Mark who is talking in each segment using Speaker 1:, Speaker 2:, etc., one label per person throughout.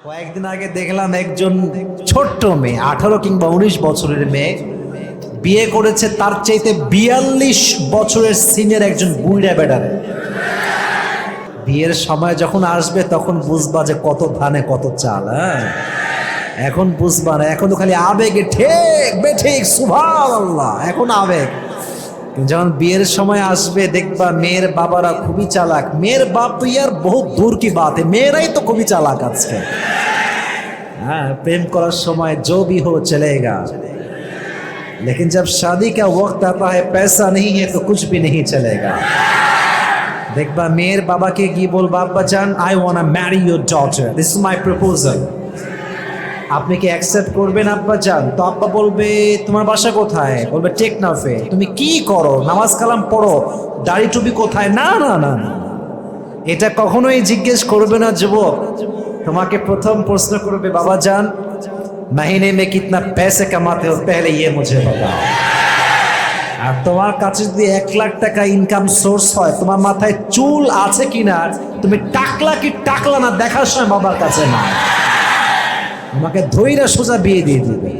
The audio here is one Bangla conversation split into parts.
Speaker 1: কয়েকদিন আগে দেখলাম একজন ছোট্ট মেয়ে, আঠারো কিংবা উনিশ বছরের মেয়ে, বিয়ে করেছে তার চাইতে বিয়াল্লিশ বছরের সিনিয়র একজন বুইড়া বেডারে বিয়ের সময় যখন আসবে তখন বুঝবা যে কত ধানে কত চাল হ্যাঁ? এখন বুঝবা না, এখন তো খালি আবেগে ঠিক, বেঠিক সুভান আল্লাহ এখন আবেগ। যখন বিয়ের সময় আসবে দেখবা মেয়ের বাবারা খুবই চালাক মেয়ের বাপ তো ইয়ার বহু দূর কি বাত है, মেয়েরাই তো খুবই চালাক আজকে हाँ प्रेम করার সময় जो भी हो चलेगा लेकिन जब शादी का वक्त आता है पैसा नहीं है तो कुछ भी नहीं चलेगा দেখবা মেয়ের বাবাকে কি বলবা আব্বা চান I want marry your daughter this is my proposal আপনি কি অ্যাকসেপ্ট করবেন, আব্বা যান তো আব্বা বলবে, তোমার বাসা কোথায়? বলবে, টেকনাফে। তুমি কি করো? নামাজ কালাম পড়ো? দাড়ি টুপি কোথায়? না না না না এটা কখনোই জিজ্ঞেস করবে না, যুবক। তোমাকে প্রথম প্রশ্ন করবে, বাবা যান মাহিনে মে কিতনা পেসে কামাতে হো? পেহলে ইয়ে মুঝে বাবা আর তোমার কাছে যদি এক লাখ টাকা ইনকাম সোর্স হয়, তোমার মাথায় চুল আছে কিনা, তুমি টাকলা কি টাকলা না দেখার সময় বাবার কাছে না। তোমাকে ধৈরা সোজা বিয়ে দিয়ে দিবে।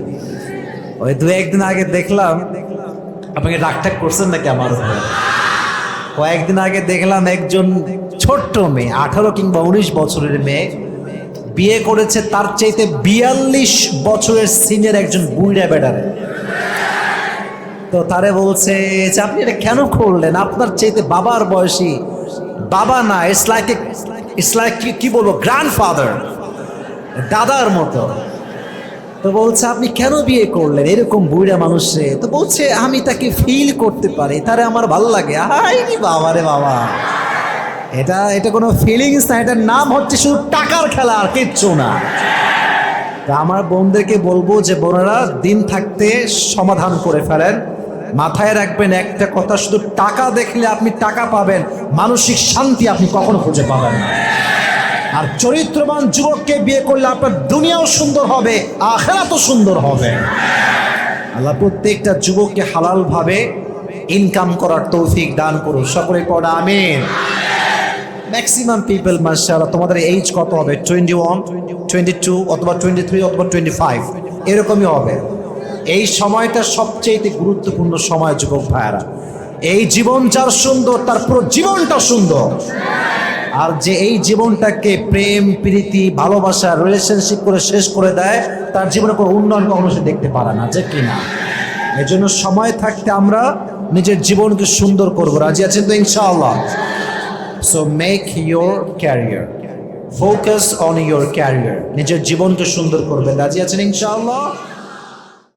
Speaker 1: ওই দু একদিন আগে দেখলাম, আপনাকে ডাকটাক করছেন নাকি আমার কয়েকদিন আগে দেখলাম একজন ছোট্ট মেয়ে, আঠারো কিংবা উনিশ বছরের মেয়ে, বিয়ে করেছে তার চাইতে বিয়াল্লিশ বছরের সিনিয়র একজন বুইড়া বেডারে তো তারে বলছে যে আপনি এটা কেন করলেন? আপনার চাইতে বাবার বয়সী বাবা না ইটস লাইক ইটস লাইক কি বলব গ্র্যান্ডফাদার দাদার মতো। তো বলছে, আপনি কেন বিয়ে করলেন? এরকম বুড়া মানুষে। তো বলছে, আমি তাকে ফিল করতে পারি। তারে আমার ভালো লাগে। আইনি বাবা রে বাবা। এটা এটা কোনো ফিলিংস না, এটার নাম হচ্ছে শুধু টাকার খেলা আর কিচ্ছু না। তা আমার বোনদেরকে বলব যে, বোনেরা দিন থাকতে সমাধান করে ফেলেন। মাথায় রাখবেন একটা কথা, শুধু টাকা দেখলে আপনি টাকা পাবেন। মানসিক শান্তি আপনি কখনো খুঁজে পাবেন না। আর চরিত্রবান যুবককে বিয়ে করলে আপনার দুনিয়াও সুন্দর হবে, আখেরাতও সুন্দর হবে। আল্লাহ প্রত্যেকটা যুবককে হালালভাবে ইনকাম করার তৌফিক দান করুন। সকলে পড়া, আমিন। ম্যাক্সিমাম পিপল মার্শাল্লাহ তোমাদের এইজ কত হবে? টোয়েন্টি ওয়ান টোয়েন্টি টু অথবা টোয়েন্টি থ্রি অথবা টোয়েন্টি ফাইভ এরকমই হবে। এই সময়টা সবচেয়ে গুরুত্বপূর্ণ সময়, যুবক ভাইয়ারা। এই জীবন যার সুন্দর, তার পুরো জীবনটা সুন্দর। আর যে এই জীবনটাকে প্রেম, প্রীতি, ভালোবাসা রিলেশনশিপ করে শেষ করে দেয়, তার জীবনে কোনো উন্নয়ন কখনো সে দেখতে পারে না, যে কিনা। এই জন্য সময় থাকতে আমরা নিজের জীবনকে সুন্দর করব। রাজি আছেন তো ইনশাআল্লাহ? So make your career focus on your career নিজের জীবনকে সুন্দর করবেন। রাজি আছেন ইনশাআল্লাহ?